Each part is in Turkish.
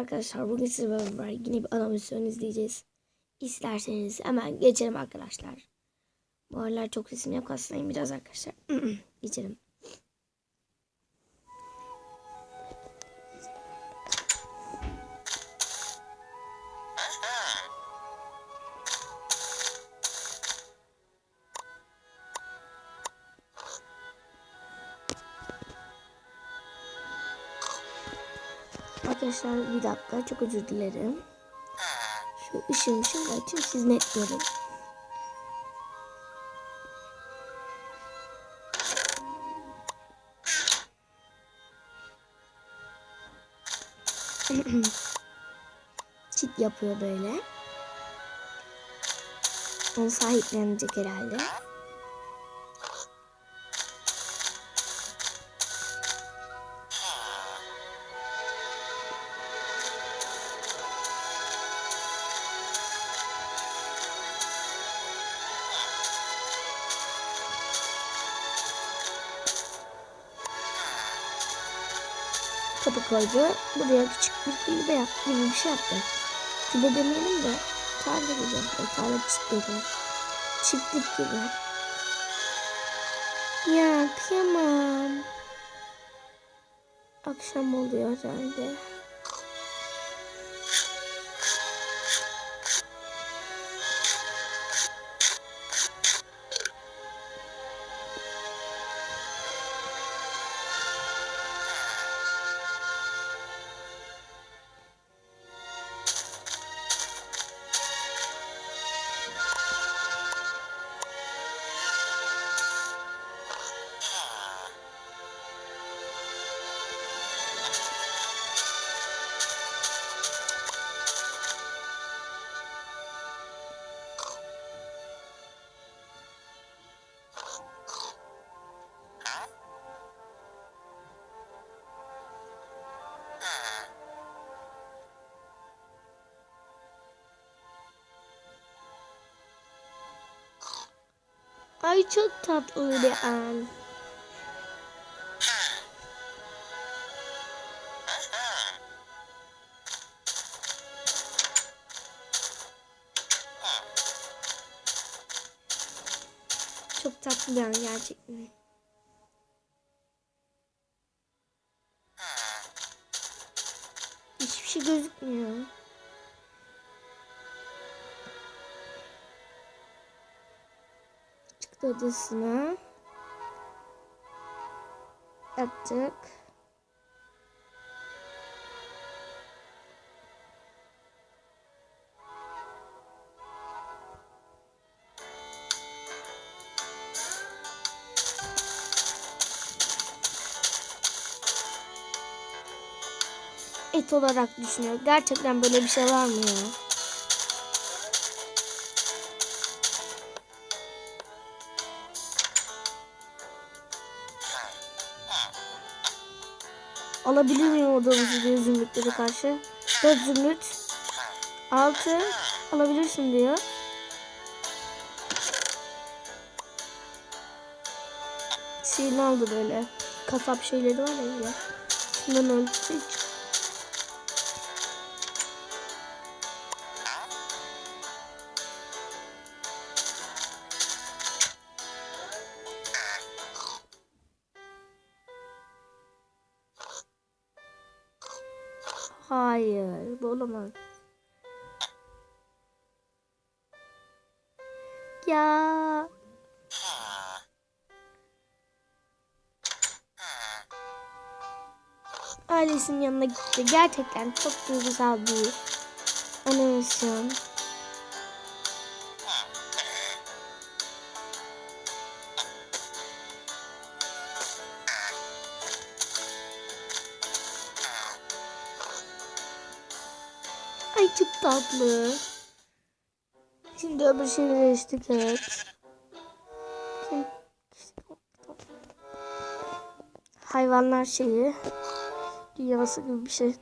Arkadaşlar bugün sizle beraber yine bir animasyon izleyeceğiz. İsterseniz hemen geçelim arkadaşlar. Bu aralar çok sesim yok hastayım biraz arkadaşlar. geçelim. Arkadaşlar bir dakika çok özür dilerim. Şu ışığımı şöyle açayım siz net görün. Çit yapıyor böyle. Onu sahiplenecek herhalde. Kapı koydu. Buraya küçük bir kulübe yaptı gibi bir şey yaptı. Kulübe demeyelim de tarla gibi. O tarla çiftliği. Çiftlik gibi. Ya kıyamam. Akşam oluyor herhalde. Ay çok tatlı bir an. Çok tatlı bir an gerçekten. Hiçbir şey gözükmüyor. Odasına. Yattık. Et olarak düşünüyor. Gerçekten böyle bir şey var mı ya? Alabilir miyim odamızı diyor zümrütlere karşı. 4 zümrüt. 6 alabilirsin diyor. Şeyini aldı böyle. Kasap şeyleri var ya. ya. Bundan Hayır, bu olamaz. Ya. Ailesinin yanına gitti. Gerçekten çok duygusal bir animasyon. Ay çok tatlı. Şimdi öbür şeyleri geçtik evet. Hayvanlar şeyi. Dünyası gibi bir şey.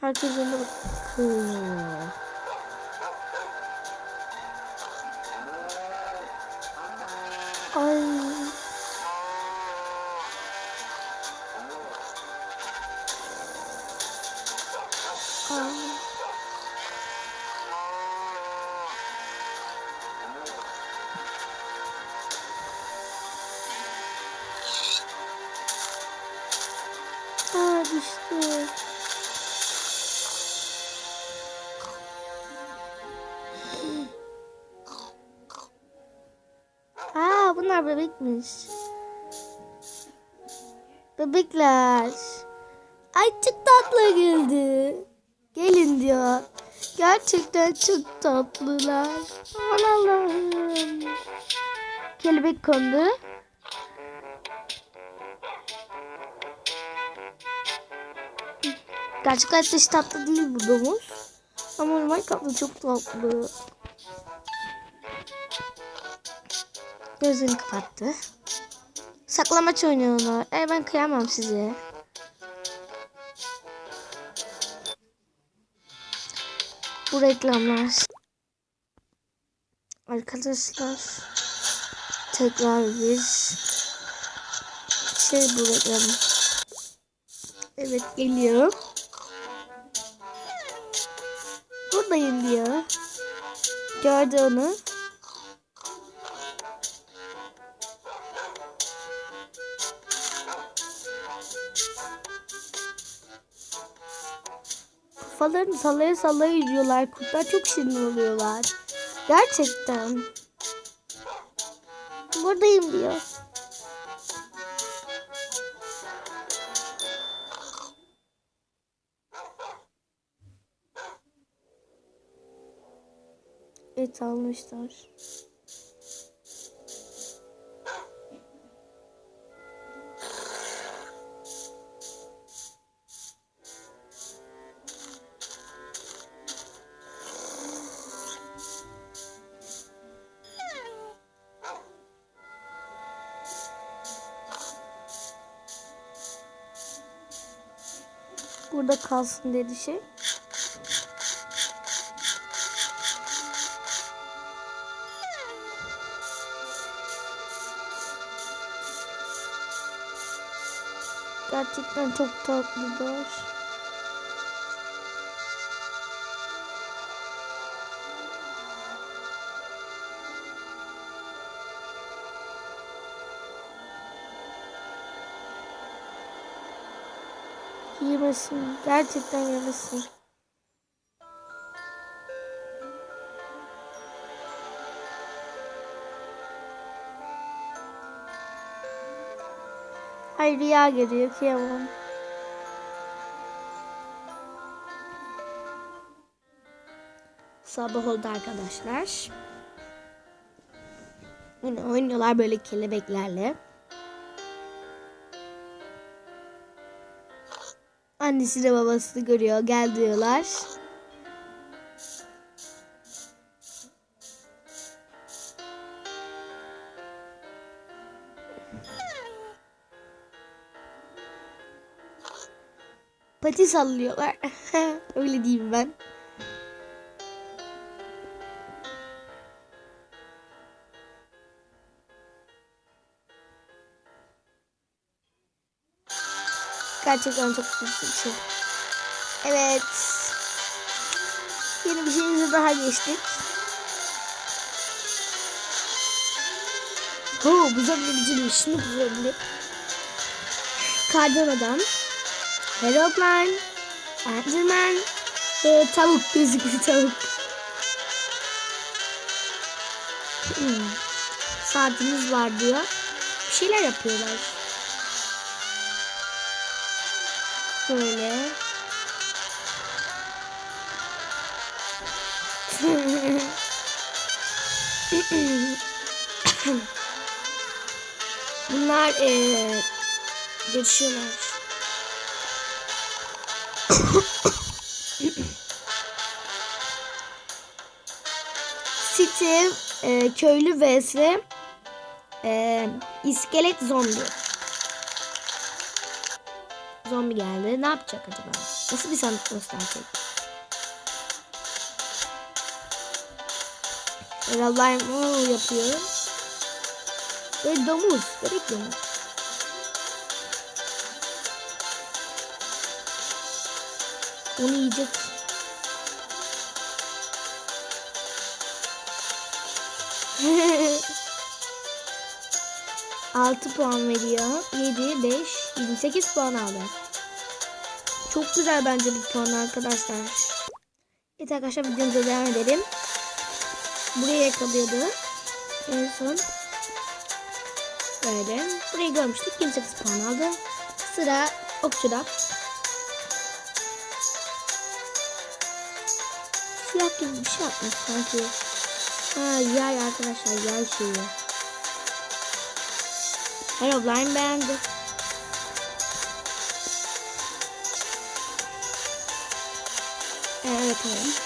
Herkes bakıyor. Düştü. Aa bunlar bebekmiş. Bebekler. Ay çok tatlı geldi. Gelin diyor. Gerçekten çok tatlılar. Aman Allah'ım. Kelebek kondu. Gerçek hayatta hiç tatlı değil bu domuz. Ama tatlı çok tatlı. Gözünü kapattı. Saklamaç oynuyorlar. E ben kıyamam size. Bu reklamlar. Arkadaşlar. Tekrar bir şey bu reklam. Evet geliyor. Gördü onu. Kafalarını sallaya sallaya yürüyorlar. Kurtlar çok şirin oluyorlar. Gerçekten. Buradayım diyor. Et almışlar. Burada kalsın dedi şey. Gerçekten çok tatlılar. Yemesin. Gerçekten yemesin. Ay rüya geliyor kıyamam. Sabah oldu arkadaşlar. Yine oynuyorlar böyle kelebeklerle. Annesi de babası da görüyor. Gel diyorlar. Pati sallıyorlar. Öyle diyeyim ben. Gerçekten çok güzel bir şey. Evet. Yeni bir şeyimize daha geçtik. Oo, bu zombiliciymiş. Şimdi bu zombi. Kardan adam. Aeroplan. Enderman. Ve tavuk gözüklü tavuk. Hmm. Saatimiz var diyor. Bir şeyler yapıyorlar. Böyle. Bunlar eee görüşüyorlar. City e, köylü vs e, iskelet zombi. Zombi geldi. Ne yapacak acaba? Nasıl bir sandık gösterecek? Vallahi yapıyor. Böyle domuz. Bebek domuz. Onu yiyecek. Altı puan veriyor. 7, 5, 28 puan aldı. Çok güzel bence bu puan arkadaşlar. Evet arkadaşlar videomuza devam edelim. Buraya yakalıyordu. En son böyle. Burayı görmüştük. 28 puan aldı. Sıra okçuda. Siyah gibi bir şey yapmış sanki. Ha yay arkadaşlar yay şeyi. Herobrine beğendi. Evet evet.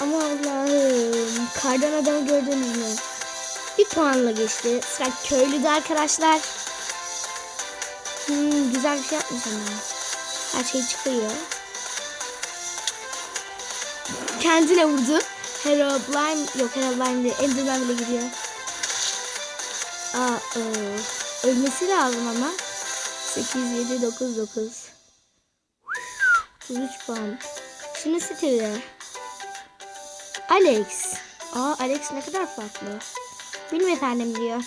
Ama Allah'ım kardan adamı gördünüz mü? Bir puanla geçti. Sıra köylüde arkadaşlar. Hmm, güzel bir şey yapmış ama. Her şey çıkıyor. Kendine vurdu. Herobrine yok Herobrine değil. Enderman bile gidiyor. Aa, e, ölmesi lazım ama. 8, 7, 9, 9. 33 puan. Şimdi Steve'de. Alex. Aa Alex ne kadar farklı. Benim efendim diyor.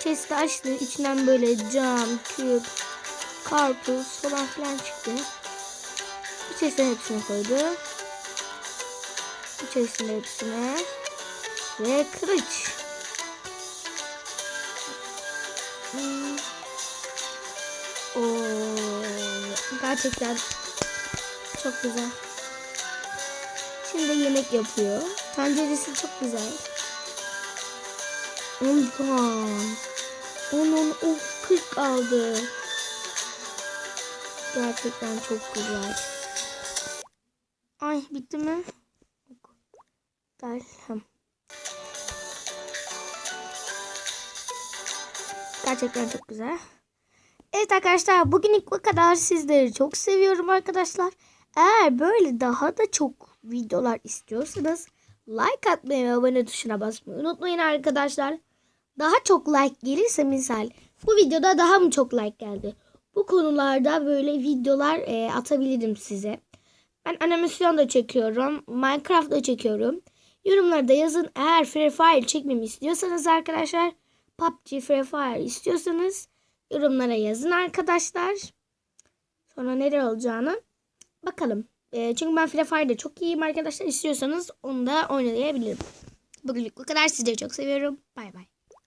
Chest'i açtı. İçinden böyle cam, küp, karpuz falan filan çıktı. Chest'in hepsini koydu. Bu chest'in hepsine. Ve kılıç. Hmm. Gerçekten çok güzel. Şimdi yemek yapıyor. Tenceresi çok güzel. 10 puan. 10 10 of 40 aldı. Gerçekten çok güzel. Ay bitti mi? Gel. Gerçekten çok güzel. Evet arkadaşlar bugünlük bu kadar. Sizleri çok seviyorum arkadaşlar. Eğer böyle daha da çok videolar istiyorsanız like atmayı ve abone tuşuna basmayı unutmayın arkadaşlar. Daha çok like gelirse misal bu videoda daha mı çok like geldi? Bu konularda böyle videolar e, atabilirim size. Ben animasyon da çekiyorum. Minecraft da çekiyorum. Yorumlarda yazın. Eğer Free Fire çekmemi istiyorsanız arkadaşlar PUBG Free Fire istiyorsanız yorumlara yazın arkadaşlar. Sonra neler olacağını bakalım. E, çünkü ben Free Fire'da çok iyiyim arkadaşlar. İstiyorsanız onu da oynayabilirim. Bugünlük bu kadar. Sizleri çok seviyorum. Bay bay.